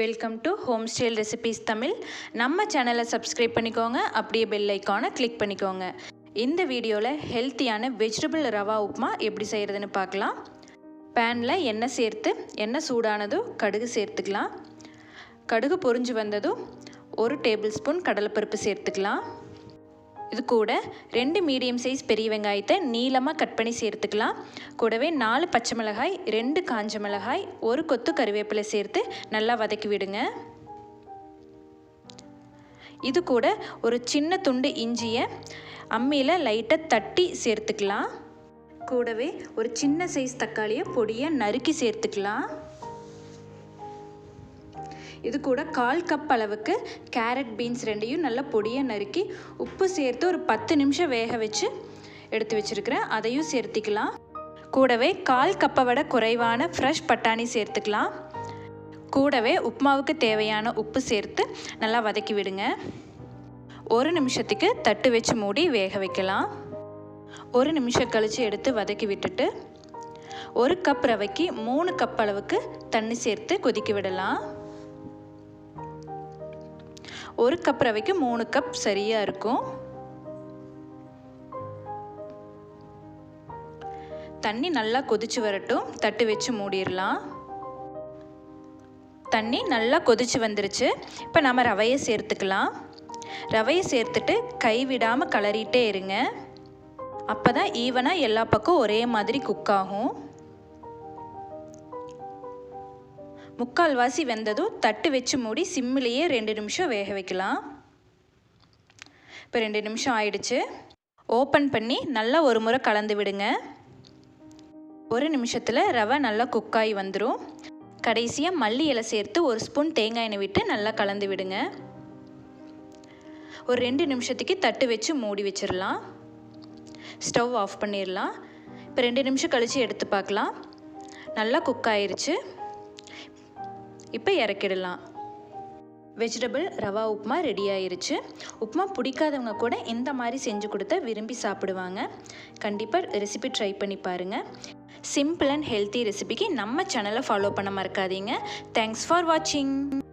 Welcome to home style recipes Tamil நம்ம சேனலை subscribe பண்ணிக்கோங்க. அப்படியே பெல் ஐக்கானை கிளிக் பண்ணிக்கோங்க. இந்த வீடியோவில் ஹெல்த்தியான வெஜிடபிள் ரவா உப்புமா எப்படி செய்கிறதுன்னு பார்க்கலாம். பேனில் எண்ணெய் சேர்த்து எண்ணெய் சூடானதும் கடுகு சேர்த்துக்கலாம். கடுகு பொரிஞ்சு வந்ததும் ஒரு டேபிள் ஸ்பூன் கடலைப்பருப்பு சேர்த்துக்கலாம். இது கூட ரெண்டு மீடியம் சைஸ் பெரிய வெங்காயத்தை நீளமாக கட் பண்ணி சேர்த்துக்கலாம். கூடவே நாலு பச்சை மிளகாய் ரெண்டு காஞ்ச மிளகாய் ஒரு கொத்து கருவேப்பிலை சேர்த்து நல்லா வதக்கி விடுங்க. இது கூட ஒரு சின்ன துண்டு இஞ்சியை அம்மியில் லைட்டாக தட்டி சேர்த்துக்கலாம். கூடவே ஒரு சின்ன சைஸ் தக்காளியை பொடியை நறுக்கி சேர்த்துக்கலாம். இது கூட கால் கப் அளவுக்கு கேரட் பீன்ஸ் ரெண்டையும் நல்லா பொடியாக நறுக்கி உப்பு சேர்த்து ஒரு பத்து நிமிஷம் வேக வச்சு எடுத்து வச்சுருக்கிறேன். அதையும் சேர்த்திக்கலாம். கூடவே கால் கப்பை விட குறைவான ஃப்ரெஷ் பட்டாணி சேர்த்துக்கலாம். கூடவே உப்புமாவுக்கு தேவையான உப்பு சேர்த்து நல்லா வதக்கி விடுங்க. ஒரு நிமிஷத்துக்கு தட்டு வச்சு மூடி வேக வைக்கலாம். ஒரு நிமிஷம் கழித்து எடுத்து வதக்கி விட்டுட்டு ஒரு கப் ரவைக்கு மூணு கப் அளவுக்கு தண்ணி சேர்த்து கொதிக்க விடலாம். ஒரு கப் ரவைக்கு மூணு கப் சரியாக இருக்கும். தண்ணி நல்லா கொதிச்சு வரட்டும். தட்டு வச்சு மூடிடலாம். தண்ணி நல்லா கொதிச்சு வந்துருச்சு. இப்போ நம்ம ரவையை சேர்த்துக்கலாம். ரவையை சேர்த்துட்டு கை விடாமல் கலரிட்டே இருங்க. அப்போ தான் ஈவனாக எல்லா பக்கம் ஒரே மாதிரி குக் ஆகும். முக்கால்வாசி வெந்ததும் தட்டு வச்சு மூடி சிம்மிலேயே ரெண்டு நிமிஷம் வேக வைக்கலாம். இப்போ ரெண்டு நிமிஷம் ஆயிடுச்சு. ஓப்பன் பண்ணி நல்லா ஒரு முறை கலந்து விடுங்க. ஒரு நிமிஷத்தில் ரவை நல்லா குக்காகி வந்துடும் கடைசியாக மல்லி இலை சேர்த்து ஒரு ஸ்பூன் தேங்காய் எண்ணெய் விட்டு நல்லா கலந்து விடுங்க. ஒரு ரெண்டு நிமிஷத்துக்கு தட்டு வச்சு மூடி வச்சிடலாம் ஸ்டவ் ஆஃப் பண்ணிடலாம் இப்போ ரெண்டு நிமிஷம் கழித்து எடுத்து பார்க்கலாம். நல்லா குக் ஆயிடுச்சு இப்போ இறக்கிடலாம். வெஜிடபிள் ரவா உப்புமா ரெடி ஆயிருச்சு. உப்புமா பிடிக்காதவங்க கூட இந்த மாதிரி செஞ்சு கொடுத்தா விரும்பி சாப்பிடுவாங்க. கண்டிப்பாக ரெசிபி ட்ரை பண்ணி பாருங்கள் சிம்பிள் அண்ட் ஹெல்த்தி ரெசிபிக்கு நம்ம சேனலை ஃபாலோ பண்ண மறக்காதீங்க. தேங்க்ஸ் ஃபார் வாட்சிங்